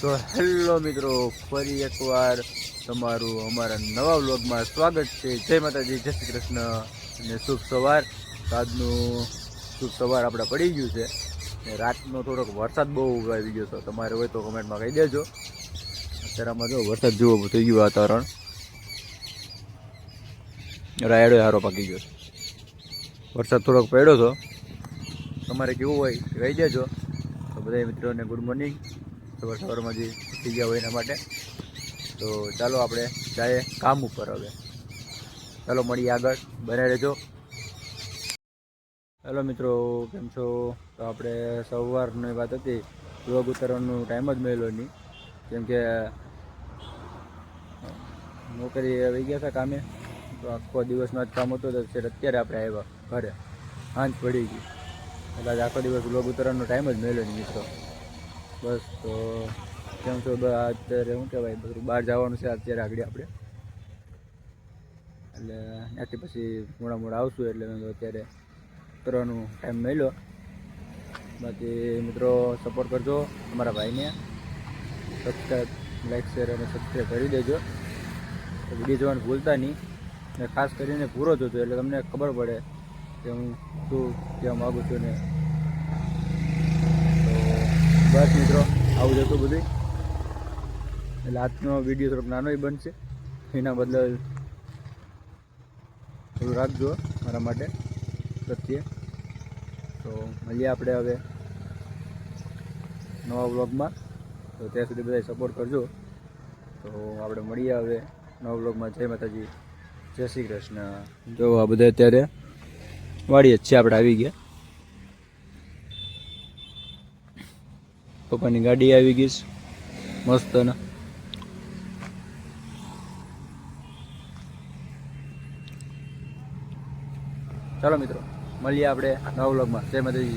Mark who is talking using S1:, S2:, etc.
S1: તો હેલો મિત્રો, ફરી એકવાર તમારું અમારા નવા વ્લોગમાં સ્વાગત છે. જય માતાજી, જય શ્રી કૃષ્ણ અને શુભ સવાર. આજનું શુભ સવાર આપણે પડી ગયું છે. ને રાતનો થોડોક વરસાદ બહુ આવી ગયો તો તમારે હોય તો કમેન્ટમાં કહી દેજો. અત્યારે આમાં જો વરસાદ જેવો થઈ ગયું વાતાવરણ. રાયડો હારો પાકી ગયો છે. વરસાદ થોડોક પડ્યો હતો તમારે કેવું હોય રહી દેજો. તો બધા મિત્રોને ગુડ મોર્નિંગ સવાર સવારમાં જે ઉઠી ગયા હોય એના માટે. તો ચાલો આપણે જાય કામ ઉપર હવે. ચાલો મળીએ આગળ. બને રહેજો. હેલો મિત્રો, કેમ છો? તો આપણે સવારની વાત હતી. વ્લોગ ઉતારવાનો ટાઈમ જ મળેલો નહીં. કેમ કે, નોકરી આવી ગયા હતા કામે. તો આખો દિવસમાં જ કામ હતો, તો અત્યારે આપણે આવ્યા ઘરે. સાંજ પડી ગઈ. એટલે આખો દિવસ વ્લોગ ઉતારવાનો ટાઈમ જ મળ્યો નહીં, મિત્રો. બસ, તો કેમ છો? અત્યારે શું કહેવાય? બધું બહાર જવાનું છે અત્યારે આગળ આપણે. એટલે ત્યાંથી પછી મોડા મોડા આવશું, એટલે મેં અત્યારે કરવાનો ટાઈમ મળ્યો. બાકી મિત્રો સપોર્ટ કરજો અમારા ભાઈને. સબસ્ક્રાઈબ લાઈક શેર અને સબસ્ક્રાઈબ કરી દેજો. વીડિયો જોવાનું ભૂલતા નહીં. ને ખાસ કરીને પૂરો જોજો, એટલે તમને ખબર પડે કે હું શું કહેવા માગું છું ને બસ મિત્રો, આવું જ હતું બધું એટલે આજનો વીડિયો થોડોક નાનો બનશે. એના બદલે થોડું રાખજો મારા માટે, પ્રત્યે. તો મળીએ આપણે હવે નવા વ્લોગમાં. તો ત્યાં સુધી બધા સપોર્ટ કરજો. તો આપણે મળીએ હવે નવા વ્લોગમાં. જય માતાજી. જય શ્રી કૃષ્ણ. જો આ બધા અત્યારે વાડીએ જ છે, આપણે આવી ગયા. પપ્પાની ગાડી આવી ગઈ છે. મસ્ત ને. ચાલો મિત્રો, મળીએ આપણે નવા વ્લોગમાં. જય માતાજી